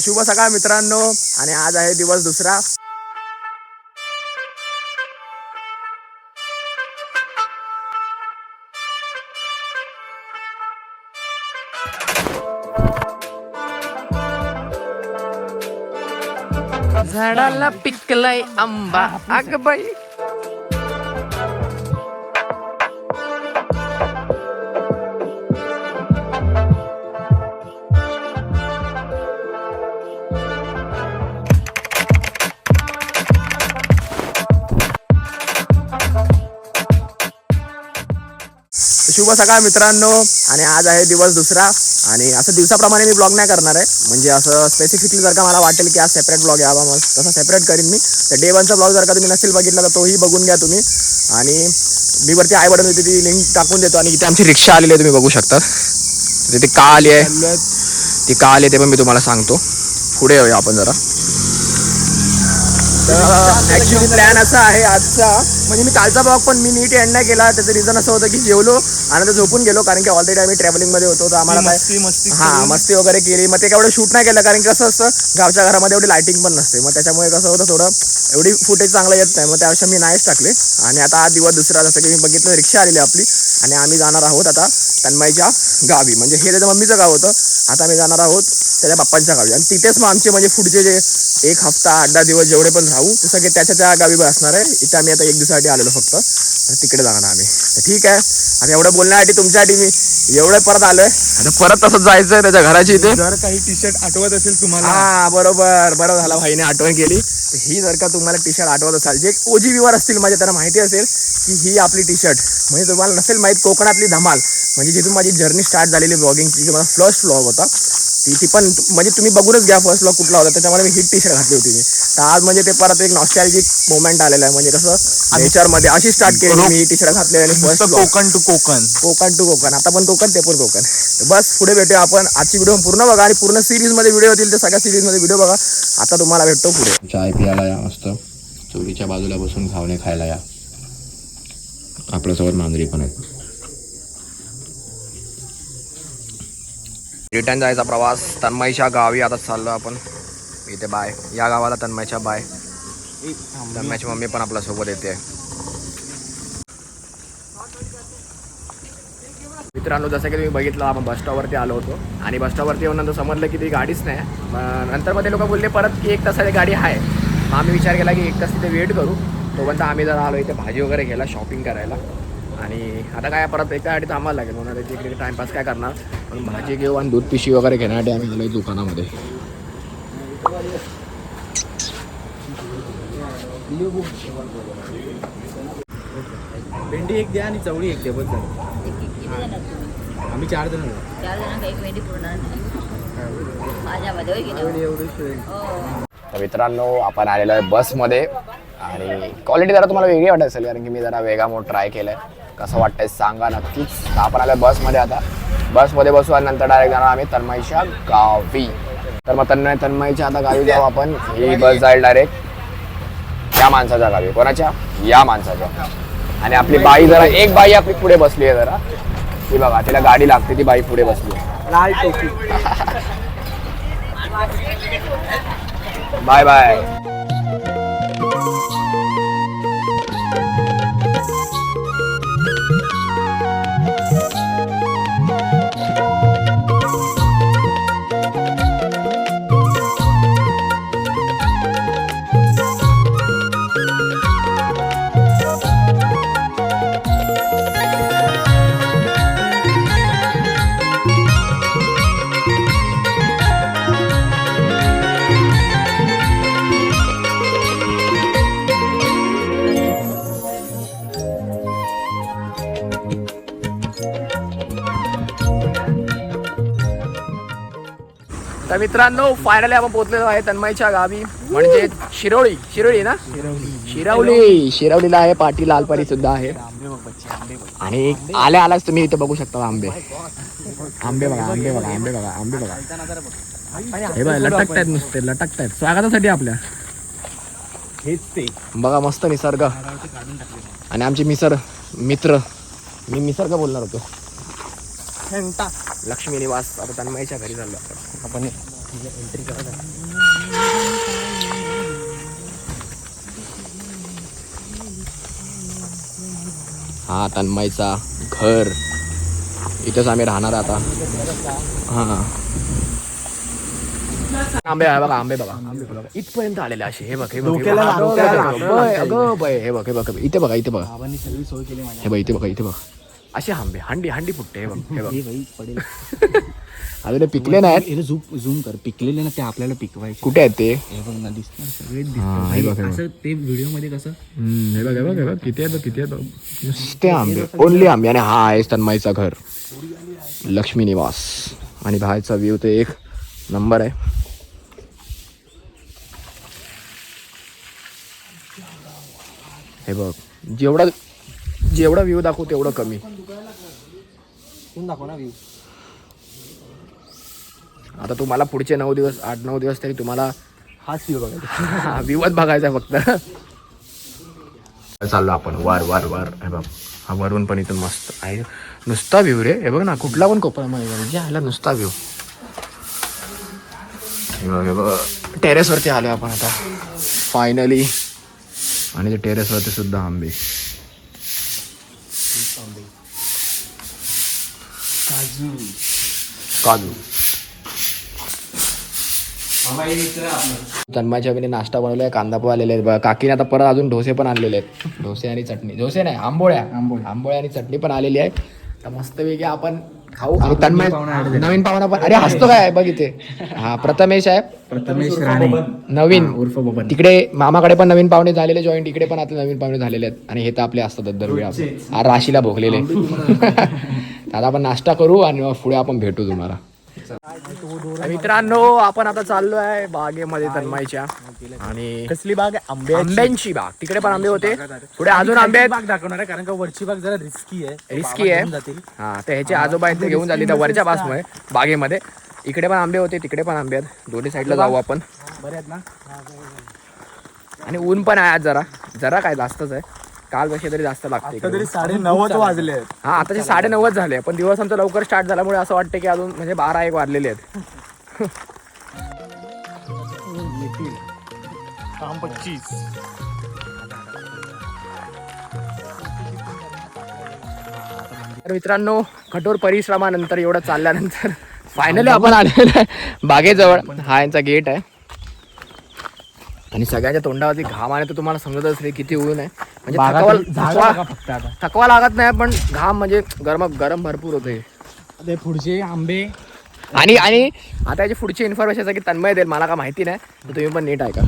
शुभ सकाळ मित्रांनो आणि आज आहे दिवस दुसरा. झाडाला पिकलाय आंबा. अग बाई. शुभ सकाळ मित्रांनो. आणि आज आहे दिवस दुसरा. आणि असं दिवसाप्रमाणे मी ब्लॉग नाही करणार आहे. म्हणजे असं स्पेसिफिकली जर का मला वाटेल की आज सेपरेट ब्लॉग यावा मग तसं सेपरेट करीन मी. तर डे वनचा ब्लॉग जर का तुम्ही नसेल बघितला तर तोही बघून घ्या तुम्ही. आणि मी वरती आई बटन ती लिंक टाकून देतो. आणि इथे आमची रिक्षा आलेली आहे तुम्ही बघू शकता तर ती का आली आहे? ती का आली ते पण मी तुम्हाला सांगतो. पुढे येऊया आपण जरा. तर ऍक्च्युली प्लॅन असा आहे आजचा. म्हणजे मी कालचा ब्लॉग पण मी नीट एंड नाही केला. त्याचं रिझन असं होतं की जेवलो. आणि झोपून गेलो कारण की ऑलरेडी आम्ही ट्रॅव्हलिंगमध्ये होतो तर आम्हाला काय मस्ती मस्ती हा मस्ती वगैरे केली. मग ते केवढं शूट नाही केलं कारण की कसं असतं गावच्या घरामध्ये एवढी लाइटिंग पण नसते. मग त्याच्यामुळे कसं होतं थोडं एवढी फुटेज चांगलं येत नाही. मग त्यापेक्षा मी नाहीच टाकले. आणि आता हा दिवस दुसरा जसं की मी बघितलं रिक्षा आलेली आपली. आणि आम्ही जाणार आहोत आता तन्मयच्या गावी. म्हणजे हे त्याच्या मम्मीचं गाव होतं. आता आम्ही जाणार आहोत त्याच्या पप्पांच्या गावी. आणि तिथेच मग आमचे म्हणजे पुढचे जे एक हफ्ता आठ दहा दिवस जेवढे पण राहू ते सगळे त्याच्या त्या गावी असणार आहे. इथे आम्ही आता एक दिवसासाठी आलेलो फक्त. तिकडे जाणार आम्ही. तर ठीक आहे. आता एवढं बोलण्यासाठी तुमच्यासाठी मी एवढं परत आलोय. आता परत तसंच जायचंय त्याच्या घराची इथे. जर काही टी शर्ट आठवत असेल तुम्हाला. हा बरोबर. बरोबर झाला भाईने आठवण केली. ही जर का तुम्हाला टी शर्ट आठवत असाल जे ओजी व्ह्यूवर असतील माझ्या त्यांना माहिती असेल की ही आपली टी शर्ट म्हणजे तुम्हाला नसेल माहीत कोकणातली धमाल. म्हणजे जिथून माझी जर्नी स्टार्ट झालेली ब्लॉगिंगची जो माझा फर्स्ट ब्लॉग होता. ती ती पण म्हणजे तुम्ही बघूनच घ्या फर्स्ट ब्लॉग कुठला होता. त्याच्यामध्ये मी ही टी शर्ट घातली होती मी. तर आज म्हणजे ते परत एक नॉस्टॅल्जिक मोमेंट आलेला आहे. म्हणजे कसं नेचरमध्ये अशी स्टार्ट केली मी ही टी शर्ट घातली आणि first Konkan to Konkan. Konkan to Konkan. आता पण कोकण ते पण कोकण. तर बस पुढे भेटूया आपण. आजची व्हिडिओ पूर्ण बघा आणि पूर्ण सिरीजमध्ये व्हिडिओ होतील ते सगळ्या सिरीजमध्ये व्हिडिओ बघा. आता तुम्हाला भेटतो पुढे. चाय पियाला या मस्त. चोरीच्या बाजूला बसून खावणे खायला या. आपल्यासोबत मांजरी पण आहेत. रिटर्न जायचा प्रवास. तन्मयच्या गावी आता चाललो आपण. इथे बाय. या गावाला तन्मयच्या बाय. तन्मयची मम्मी पण आपल्यासोबत येते. मित्रांनो जसं की तुम्ही बघितलं आपण बस स्टॉपवरती आलो होतो. आणि बस स्टॉपवरती येऊन नंतर समजलं की ती गाडीच नाही. नंतर मग ते लोक बोलले परत की एक तासाची गाडी आहे. मग आम्ही विचार केला की एक तास तिथे वेट करू. तोपर्यंत आम्ही जरा आलो इथे भाजी वगैरे घ्यायला शॉपिंग करायला. आणि आता काय परत एका गाडी थांबायला लागेल. म्हणून त्याची इकडे टाइमपास काय करणार? म्हणून भाजी घेऊ आणि दूध पिशवी वगैरे घेण्यासाठी आम्ही गेलो दुकानामध्ये. भेंडी एक द्या आणि चवळी एक द्या बस. आम्ही चार जण? हो. तर मित्रांनो आपण आलेलो आहे बसमध्ये. आणि क्वालिटी जरा तुम्हाला वेगळी वाटत असेल कारण की मी जरा वेगळा मोड ट्राय केलं आहे कसं वाटतंय सांगा नक्कीच. आपण आलो बसमध्ये आता. बसमध्ये बसू आणि नंतर डायरेक्ट जाणार आम्ही तन्मयच्या गावी. तर मग तन्मय तन्मयच्या आता गावी जाऊ आपण. ही बस जाईल डायरेक्ट या माणसाच्या गावी. कोणाच्या? या माणसाच्या. आणि आपली बाई जरा एक बाई आपली पुढे बसली आहे जरा. ती बघा तिला गाडी लागते ती बाई पुढे बसली आहे. लाल टोपी बाय बाय. मित्रांनो फायनली आपण पोहोचलेलो आहे तन्मयच्या गावी. म्हणजे शिरोळी शिरोळी ना? शिरवली शिरवलीला आहे पाटी लालपरी सुद्धा आहे. आणि आल्या आलाच तुम्ही इथे बघू शकता आंबे. आंबे बघा आंबे बघा आंबे बघा आंबे बघा. हे बघा लटकतायत नुसते लटकतायत. स्वागतासाठी आपल्या. हेच ते बघा मस्त निसर्ग. आणि आमचे मिसर मित्र. मी निसर्ग बोलणार होतो. लक्ष्मी निवास आता तन्मयच्या घरी चाललो. आपण. आपण हा तन्मयचा घर. इथंच आम्ही राहणार आता. हा. आंबे आहे बघा आंबे बघा. आंबे बघा. इथपर्यंत आलेले असे हे बघ हे बघ हे बघ. अगं, हे बघ हे बघ इथे बघा इथे बघा. बाबांनी सगळी सोय केली माझ्या. हे बघ इथे बघा इथे बघ. असे आंबे हंडी हंडी फुटते हे बघ हे बघ. हे बाई पडेल. अजून ते पिकले नाहीत? हे झूम झूम कर. पिकलेले ना ते आपल्याला पिकवायचे. कुठे आहेत ते? हे बघ ना दिसणार सगळे हा, हे बघ, हे दिसतात बघ. असं ते व्हिडिओमध्ये कसं? हम्म, हे बघ हे बघ हे बघ. किती आहेत बघ, किती आहेत? बघ. नुसते आंबे ओनली आंबे आणि हा आहे तन्मयचा घर. लक्ष्मी निवास. आणि बाहेरचा व्ह्यू ते एक नंबर आहे. हे बघ. जेवढा जेवढा व्ह्यू दाखवू तेवढं कमी. दाखव ना व्ह्यू आता तुम्हाला पुढचे नऊ दिवस आठ नऊ दिवस तरी तुम्हाला हाच व्ह्यू बघायचा. हा व्ह्यूच बघायचा फक्त. चाललो आपण? वर वर वर. हे बघ हा वरून पण इथून मस्त आहे. नुसता व्ह्यू रे. हे बघ ना कुठला पण कोपऱ्यामध्ये आला नुसता व्ह्यू बघ बघ. टेरेसवरती आलो आपण आता. फायनली आणि ते टेरेसवरती सुद्धा आंबे. काजू. तन्माच्या वेळी नाश्ता बनवलाय कांदा पोहा आलेले आहेत बघा. काकीने आता परत अजून डोसे पण आणलेले आहेत. डोसे आणि चटणी. डोसे नाही आंबोळ्या. आंबोळ्या. आणि चटणी पण आलेली आहे तर मस्तपैकी आपण खाऊ. आणि तन्मय नवीन पाहुणा पण अरे हसतो काय? बघ इथे. हा प्रथमेश आहे. प्रथमेश राणे. नवीन. उर्फ बबन. तिकडे मामाकडे पण नवीन पाहुणे झालेले जॉईंट इकडे पण आता नवीन पाहुणे झालेले आहेत. आणि हे तर आपले असतात दरवेळी आपण. राशीला भोगलेले. आता आपण नाश्ता करू आणि मग पुढे आपण भेटू तुम्हाला. मित्रांनो आपण आता चाललो आहे बागेमध्ये तन्माईच्या आणि कसली बाग आहे? आंबे आंब्यांची बाग. तिकडे पण आंबे होते. पुढे अजून आंबे बाग दाखवणार आहे कारण का वरची बाग जरा रिस्की आहे. रिस्की आहे. जातील. हा तर ह्याचे आजोबा ते घेऊन झाले त्या वरच्या बाजूमुळे बागेमध्ये. इकडे पण आंबे होते तिकडे पण आंबे आहेत. दोन्ही साईडला जाऊ आपण. बरे आहेत ना? आणि ऊन पण आहे आज जरा. जरा काय जास्तच आहे. काल पेक्षा तरी जास्त लागते ऊन. साडे नव्वद वाजले आहेत. हा आताचे साडे नव्वद झाले पण दिवस आमचा लवकर स्टार्ट झाल्यामुळे असं वाटतं की अजून म्हणजे बारा एक वाजलेले आहेत. काम पच्चीस. तर मित्रांनो कठोर परिश्रमानंतर एवढं चालल्यानंतर फायनली आपण आलेलो आहे बागेजवळ. हा यांचा गेट आहे. आणि सगळ्यांच्या तोंडावरती घाम आले तर तुम्हाला समजत असेल किती ऊन आहे. म्हणजे थकवा थकवा- फक्त आता. थकवा लागत नाही पण घाम म्हणजे गरम गरम भरपूर होते ते पुढचे आंबे. आणि आणि आता याची पुढची इन्फॉर्मेशन की तन्मय देईल मला का माहिती नाही तर तुम्ही पण नीट ऐका.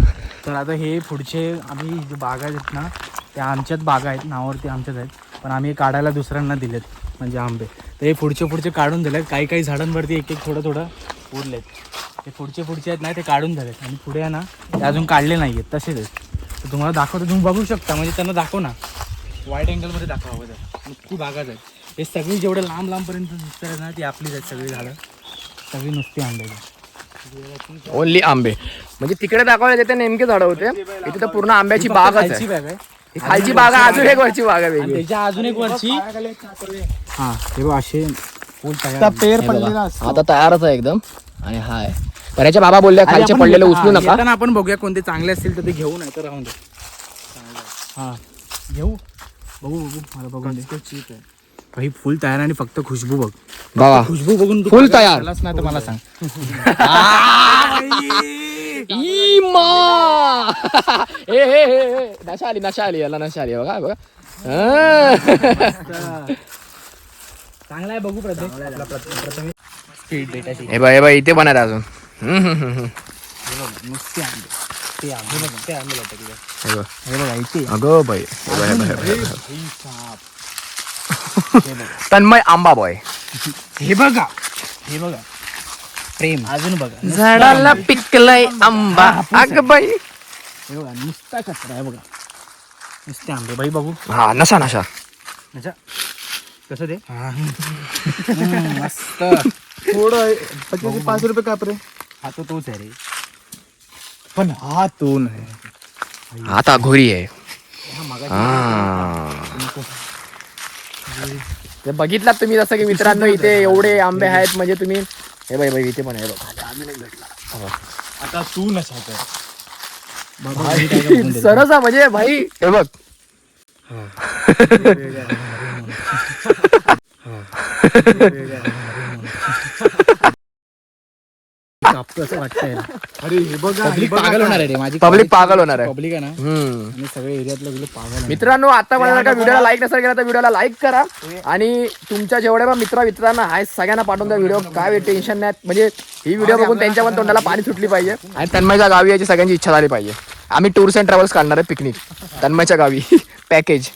तर आता हे पुढचे आम्ही जे बागा आहेत ना त्या आमच्याच बागा आहेत नावावरती आमच्याच आहेत पण आम्ही काढायला दुसऱ्यांना दिलेत म्हणजे आंबे. तर हे पुढचे पुढचे काढून दिलेत काही काही झाडांवरती एक एक थोडं थोडं उरलेत. ते पुढचे पुढचे आहेत ना ते काढून दिलेत आणि पुढे आहे ना ते अजून काढले नाही आहेत तसेच आहेत. तर तुम्हाला दाखवतो तुम्ही बघू शकता म्हणजे त्यांना दाखव ना. वाईट अँगलमध्ये दाखवा तर नुसती बागाच आहेत. हे सगळी जेवढे लांब लांबपर्यंत दिसतात ना ती आपलीच आहेत सगळी झाडं. सगळी नुसती आंबे. ओनली आंबे. म्हणजे तिकडे दाखवले तिथे नेमके झाडं होते. इथे तर पूर्ण आंब्याची बागच खालची आहे. बाग आहे. ही खालची बाग आहे अजून एक वरची बाग आहे त्याच्या अजून एक वर्षी हा बघ असे पेर पडलेला आता तयारच आहे एकदम. आणि हाय. पण याच्या बाबा बोलले खालचे पडलेले उचलू नका. येताना आपण बघूया कोणते चांगले असतील तर ते घेऊ नाही तर राहून दे. हा घेऊ? बघू बघू मला बघून दे. चीप आहे काही फुल तयार आणि फक्त खुशबू बघ. बाबा खुशबू बघून फुल तयार. आलास ना तर मला सांग. ए नशा आली नशा आली याला नशा आली. बघा बघा. चांगला आहे बघू डेटाची हे बघ इथे आहेत अजून. हम्म, हम्म, हम्म, हम्म. नुसते आंबे ते आंबे आंबे लटकले अगं बाई. तन्मय आंबा बॉय हे बघा. हे बघा. प्रेम. अजून बघा. झाडाला पिकलाय आंबा. अग बाई. हे बघा नुसता कचरा आहे बघा. नुसते आंबे. बाई बघू. हा नशा नशा. अच्छा कसं ते? मस्त. थोडं पाच रुपये काप रे. हा तो तोच आहे रे. पण हा तो नाही आता घोरी आहे. हा. ते बघितलात तुम्ही जसं की मित्रांनो इथे एवढे आंबे आहेत म्हणजे तुम्ही हे बाई बाई इथे पण आहे बघ. आता तू देतो. सरस आहे म्हणजे भाई. हे बघ. कापतो असं वाटतंय अरे हे बघा पब्लिक पागल होणार आहे रे माझी पब्लिक पागल होणार आहे. पब्लिक आहे ना. हम्म. आणि सगळे एरियातले गेले पागल आहे. मित्रांनो आता मला जर का व्हिडिओला लाईक नसेल केला तर व्हिडिओला लाईक करा. आणि तुमच्या जेवढ्या पण मित्र मित्रांना आहे सगळ्यांना पाठवून द्या व्हिडिओ काय टेन्शन नाही. म्हणजे ही व्हिडिओ बघून त्यांच्या पण तोंडाला पाणी सुटली पाहिजे. आणि तन्मयच्या गावी याची सगळ्यांची इच्छा झाली पाहिजे. आम्ही टूर्स अँड ट्रॅव्हल्स काढणार आहे पिकनिक तन्मयच्या गावी. पॅकेज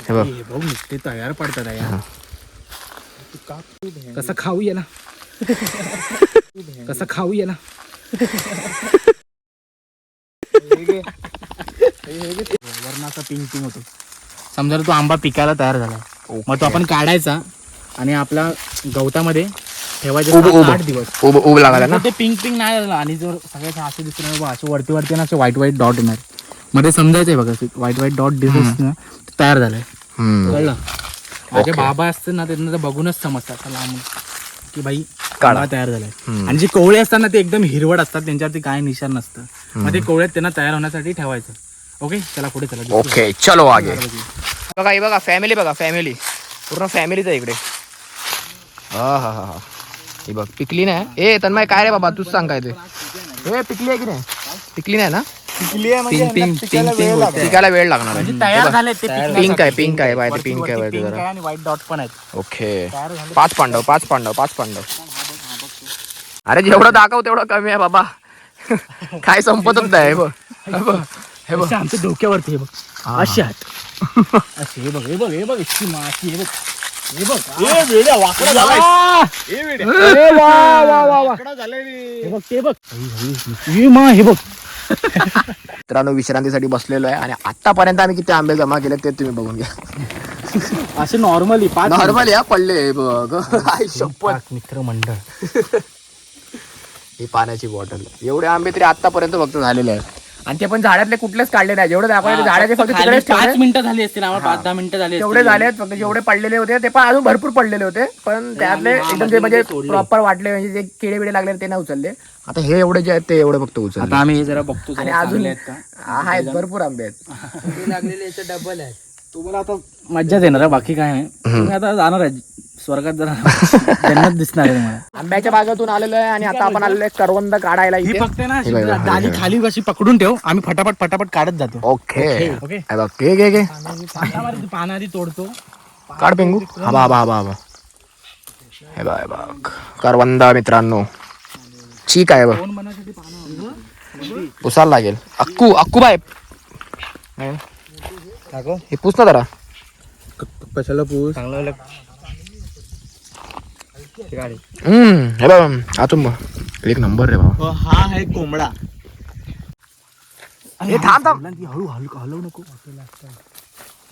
हे बघ. बघ नुसते तयार पडतात यार. कसं खाऊ ये ना. कसं खाऊ ये ना. वरनं असा पिंक पिंक होतो. समजा तो आंबा पिकायला तयार झाला. मग तो आपण काढायचा आणि आपल्या गवतामध्ये ठेवायचा. आठ दिवस. ना? ते पिंक पिंक नाही झालं आणि जर असे दिसले वरती वरती ना असे व्हाईट व्हाईट डॉट येणार. मध्ये समजायचंय बघा व्हाईट व्हाईट डॉट दिसत ना तयार झालंय. कळलं? माझे बाबा असते ना त्यांना बघूनच समजतात. लांबून की काढा. काळा तयार झालाय. आणि जे कोवळे असतात ना ते एकदम हिरवट असतात त्यांच्यावरती काय निशाण नसतं. मग ते कोवळ्यात त्यांना तयार होण्यासाठी ठेवायचं. ओके? चला पुढे चला. ओके चलो आगे. बघा हे बघा फॅमिली बघा फॅमिली पूर्ण फॅमिलीच आहे इकडे. हा हा हा हा. ही बघ पिकली नाही ए तन्मय काय रे बाबा तूच सांग काय ते. ए पिकली आहे की नाही? पिकली नाही ना? पिंक पिंक पिंक पिंक पिकायला वेळ लागणार आहे. तयार झाले ते पिंक आहे पिंक आहे बाय पिंक आहे जरा. व्हाईट डॉट पण आहेत. ओके. पाच पांडव पाच पांडव पाच पांडव. अरे जेवढं दाखव तेवढं कमी आहे बाबा. काय संपतच नाही हे बघ. हे बघ हे आमच्या डोक्यावरती हे बघ. असे आहेत. असे हे बघ हे बघ हे बघ इतकी माशी हे बघ. हे बघ हे. वेड्या, वाकडा झालाय. ए, वा, वा, वा, वा. हे बघ ते बघ. हे मा हे बघ. मित्रांनो विश्रांतीसाठी बसलेलो आहे आणि आतापर्यंत आम्ही किती आंबे जमा केले ते तुम्ही बघून घ्या. असे नॉर्मली पाच नॉर्मल या पडले हे बघ. आई शपथ. मित्र मंडळ ही पाण्याची बॉटल. एवढे आंबे तरी आतापर्यंत फक्त झालेले आहेत. आणि ते पण झाडातले कुठलेच काढले नाही जेवढे दाखवले झाडाचे फक्त तिकडेच पाच मिनिटं झाली असतील आम्हाला पाच दहा मिनिटं झाली तेवढे झाले आहेत फक्त जेवढे पडलेले होते ते पण अजून भरपूर पडलेले होते. पण त्यातले एकदम जे म्हणजे प्रॉपर वाटले म्हणजे जे किडे बिडे लागले ते नाही उचलले. आता हे एवढे जे आहेत ते एवढे फक्त उचलले. आता आम्ही हे जरा बघतो आणि अजून आहेत का? आहेत भरपूर आंबे आहेत. तुम्हाला आता मज्जाच येणार आहे, बाकी काय नाही. आता जाणार आहे. स्वर्गात जरा जन्नत दिसणार आहे आंब्याच्या बागेतून आलेलो आहे आणि आता आपण आलेलो आहे करवंद काढायला ही इथे. फक्त ना हे हे. खाली अशी पकडून ठेव आम्ही फटाफट फटाफट काढत जातो. ओके. ओके. हे घे घे तोडतो. काढ पेंगू. हबा हबा हे बघ हे बघ. करवंद मित्रांनो. ठीक आहे बघ. पुसायला लागेल. अक्कू अक्कू बाय हे पुस ना जरा. कशाला पूस? हम्म हे बघ आतून बघ. एक नंबर रे बाबा. हा आहे कोंबडा. हे थांब थांब. ती हळू हळू हलवू नको.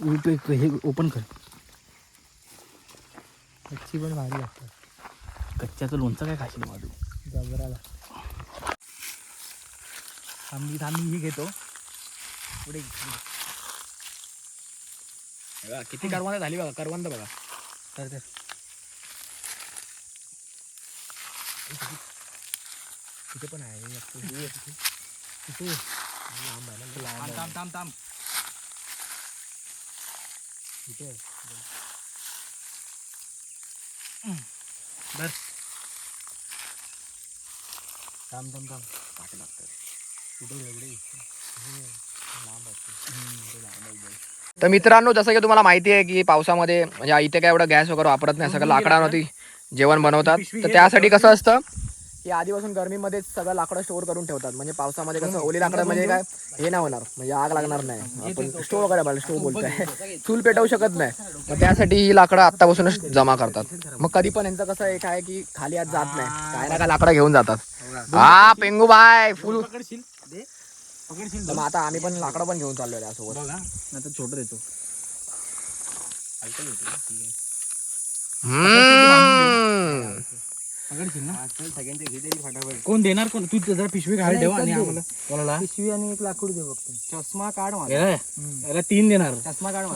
उलट एक हे ओपन कर. कच्ची पण भारी लागतात. कच्च्याचं लोणचं काय खाशील माझू जबराला. थांबी थांबी ही घेतो. पुढे किती करवंद झाली बघा करवंद बघा. तर तर तिथे पण आहे थांब थांब थांब थांब. बस. थांब थांब थांब. तर मित्रांनो जसं की तुम्हाला माहिती आहे की पावसामध्ये म्हणजे इथे काय एवढं गॅस वगैरे वापरत नाही सगळं लाकडावरती जेवण बनवतात. तर त्यासाठी कसं असतं की आधीपासून गरमीमध्ये सगळं लाकडं स्टोअर करून ठेवतात. म्हणजे पावसामध्ये कसं ओली लाकडं म्हणजे काय हे नाही होणार. म्हणजे आग लागणार नाही. आपण स्टोव वगैरे स्टोव बोलतोय. चूल पेटवू शकत नाही. मग त्यासाठी ही लाकडं आत्तापासूनच जमा करतात. मग कधी पण यांचं कसं एक आहे की खाली आज जात नाही. काय ना काय लाकडं घेऊन जातात. हा पेंगू बाय फुल पकडशील तर मग आता आम्ही पण लाकडं पण घेऊन चाललोय त्यासोबत. बघा आता छोटं देतो. हम्म. पकडशील ना? कोण देणार कोण? तू जरा पिशवी घाल ठेव आणि आम्हाला. कोणाला? पिशवी आणि एक लाकूड दे बघतो चष्मा काढ याला तीन देणार. चष्मा काढ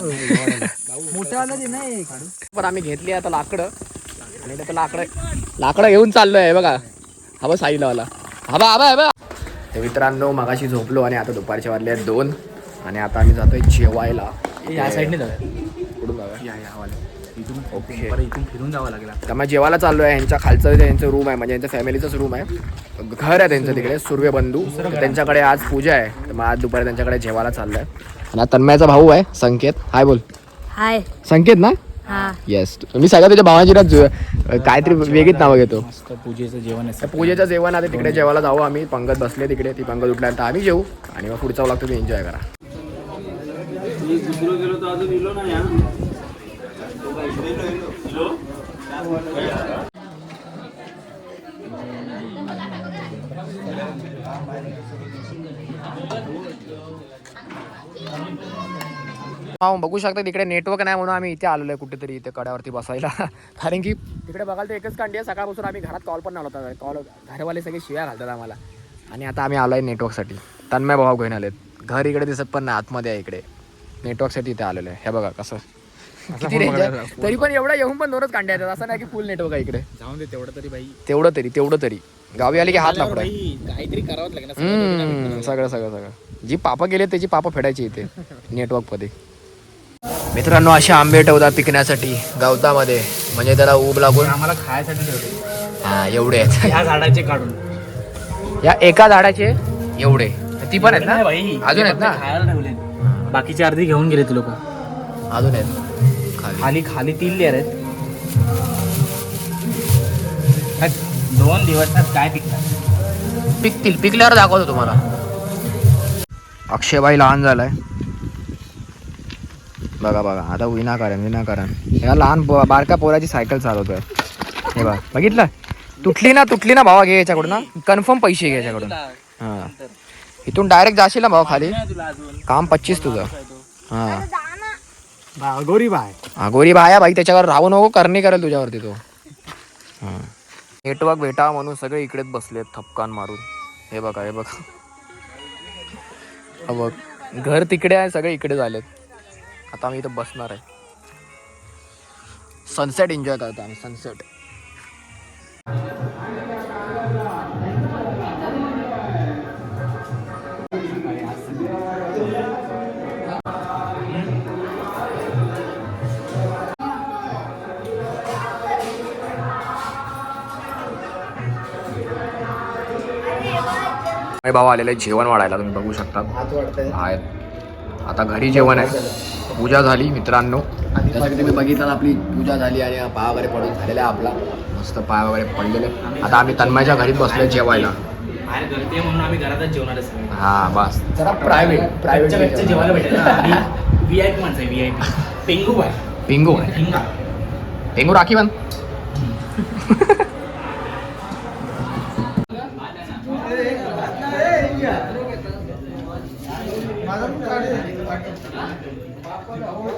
मोठ्यावाला दे ना एक पण आम्ही घेतली आता लाकडं. आणि आता लाकडं लाकडं घेऊन चाललोय बघा. हा बा साईला वाला हा बा हा बा हा बा तर मित्रांनो मगाशी झोपलो आणि आता दुपारचे वाजले आहेत दोन. आणि आता आम्ही जातोय जेवायला. या साईडने जाऊया. कुठून जाऊया? या या वाले इथून ओके. बरं इथून फिरून जावं लागेल त्यामुळे जेवायला चाललो आहे यांच्या खालचं जे यांचं रूम आहे म्हणजे यांच्या फॅमिलीचंच रूम आहे. घर आहे त्यांचं तिकडे सूर्य बंधू. तर त्यांच्याकडे आज पूजा आहे. तर मग आज दुपारी त्यांच्याकडे जेवायला चाललोय. आणि तन्मयाचा भाऊ आहे संकेत. हाय बोल. हाय. संकेत ना? येस मी सगळ्या त्याच्या भावाची काहीतरी वेगळीच नावं घेतो. मस्त पूजेचं जेवण असतं. पूजेचं जेवण आता तिकडे जेवायला जाऊ आम्ही. पंगत बसले तिकडे ती पंगत उठल्यानंतर आम्ही जेऊ. आणि मग पुढचा लागतो तुम्ही एन्जॉय करा. हा बघू शकता तिकडे नेटवर्क नाही म्हणून आम्ही इथे आलेलो आहे कुठेतरी इथे कड्यावरती बसायला. कारण की तिकडे बघायला तर एकच कांडी आहे सकाळपासून आम्ही घरात कॉल पण नव्हता कॉल घरवाले सगळे शिव्या घालतात आम्हाला. आणि आता आम्ही आलोय नेटवर्कसाठी तन्मय भाऊ घेऊन आलेत. घर इकडे दिसत पण नाही आतमध्ये आहे इकडे. नेटवर्कसाठी इथे आलेलो आहे. हे बघा कसं आहे. तरी पण एवढा येऊन पण दोनच कांड्या आहेत असं नाही की फुल नेटवर्क आहे इकडे. जाऊन दे तेवढं तरी बाई. तेवढं तरी तेवढं तरी. गावी आले की हात लाकडा. बाई, काहीतरी करावंच लागेल सगळं सगळं सगळं जी पापं गेले त्याची पापं फेडायची इथे. नेटवर्कमध्ये. मित्रांनो असे आंबे ठेवतात पिकण्यासाठी गवतामध्ये. म्हणजे त्याला ऊब लागून. आम्हाला खायसाठी हा एवढे आहेत. ह्या झाडाचे काढून. या एका झाडाचे एवढे. ती पण आहेत नाही ना बाई अजून आहेत ना? खायला ठेवले बाकीचे अर्धी घेऊन गेले ते लोक. अजून आहेत. खाली. खाली खाली तीन लेअर आहेत. काय दोन दिवसात काय पिकणार? पिकतील. पिकल्यावर दाखवतो तुम्हाला. अक्षयबाई लहान झालाय. बघा बघा. आता विनाकारण विनाकारण. या लहान बारक्या पोराची सायकल चालवतोय हे बघा. बघितलं? तुटली ना तुटली ना भावा घे याच्याकडून ना कन्फर्म पैसे घे याच्याकडून. हा. इथून डायरेक्ट जाशील ना भावा खाली? काम पच्चीस तुझं. हा. गोरी बाय. अगोरी भाया बाई त्याच्यावर राहू नको. करणे करेल तुझ्यावरती तो. हा. नेटवर्क भेटा म्हणून सगळे इकडेच बसलेत थपकान मारून. हे बघा हे बघा. बघ. घर तिकडे आहे सगळे इकडे झालेत. आता आम्ही इथं बसणार आहे. सनसेट एन्जॉय करतो आम्ही सनसेट भाऊ आलेले आहे जेवण वाढायला तुम्ही बघू शकता. आता घरी जेवण आहे. पूजा झाली मित्रांनो. त्यासाठी तुम्ही बघितलं आपली पूजा झाली आणि पाया वगैरे पडून झालेला आहे आपला. मस्त पाया वगैरे पडलेले. आता आम्ही तन्मयच्या घरी बसलो जेवायला. हा बस. जरा प्रायव्हेट प्रायव्हेट जेवायला भेटेल व्ही आय पी माणसं आहे व्ही आय पी بعد كده اهو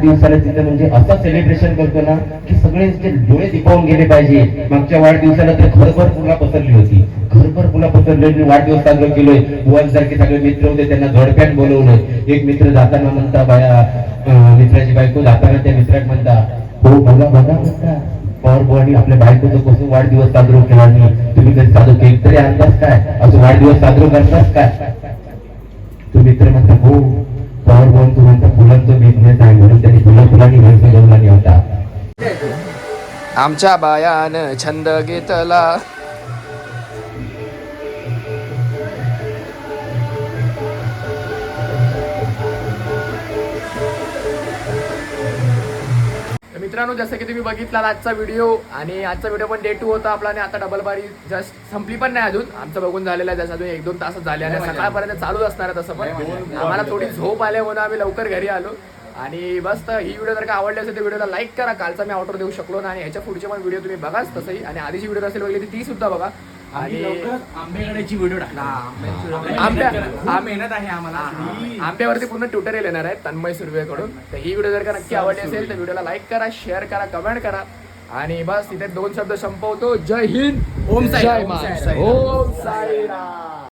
वाढदिवसाला तिथं म्हणजे असं सेलिब्रेशन करतो ना की सगळे डोळे दिपावून गेले पाहिजे. मागच्या वाढदिवसाला तर घरभर पुन्हा पसरली होती. घरभर पुन्हा पसरली वाढदिवस साजरा केलोय. बुवांसारखे सगळे मित्र होते त्यांना जोडप्यात बोलवलं. एक मित्र जाताना म्हणता बाया मित्राची बायको जाताना त्या मित्रात म्हणता हो बघा बघा म्हणता पॉवर बुवानी आपल्या बायकोचं कसं वाढदिवस साजरा केला नाही तुम्ही कधी साधू केक तरी आणताच काय? असं वाढदिवस साजरा करतास काय? तो मित्र म्हणता हो फुलांचा बिझनेस आहे म्हणून त्यांनी फुला फुलांनी घर सजवला होता. आमच्या बायान छंद घेतला. मित्रांनो जसं की तुम्ही बघितला आजचा व्हिडिओ आणि आजचा व्हिडिओ पण डे टू होता आपला आणि आता डबल बारी जस्ट संपली पण नाही अजून. आमचं बघून झालेलं आहे जसं अजून एक दोन तास झाले आणि सकाळपर्यंत चालूच असणार आहे तसं पण. आम्हाला थोडी झोप आल्या म्हणून आम्ही लवकर घरी आलो. आणि बस तर ही व्हिडिओ जर का आवडली असेल तर व्हिडिओला लाईक करा. कालचा मी आउटर देऊ शकलो ना आणि ह्याच्या पुढचे पण व्हिडिओ तुम्ही बघाच तसंही. आणि आधीची व्हिडिओ असेल बघली ती सुद्धा बघा. आणि आंबेगड्याची व्हिडिओ टाकला आंब्या आम- मेहनत आहे आम्हाला. आंब्यावरती पूर्ण ट्युटोरियल येणार आहे तन्मय सुर्वेकडून. तर ही व्हिडिओ जर का नक्की आवडली असेल तर व्हिडिओला लाईक करा शेअर करा कमेंट करा. आणि बस तिथे दोन शब्द संपवतो. जय हिंद. ओम साई- जय ओम. साई- ओम साईराम.